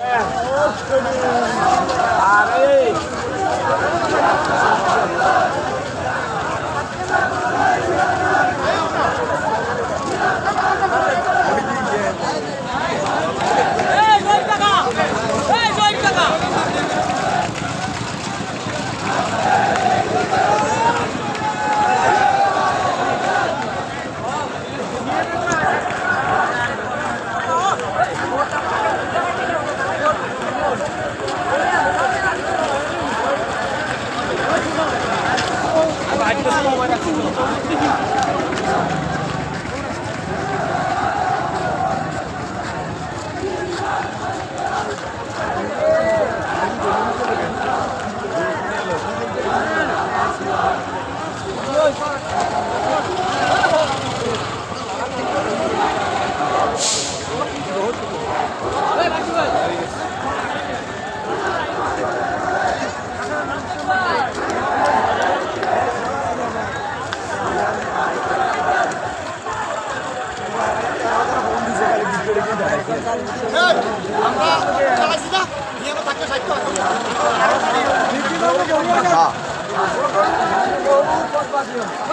হ্যাঁ, আর Thank you. আমরা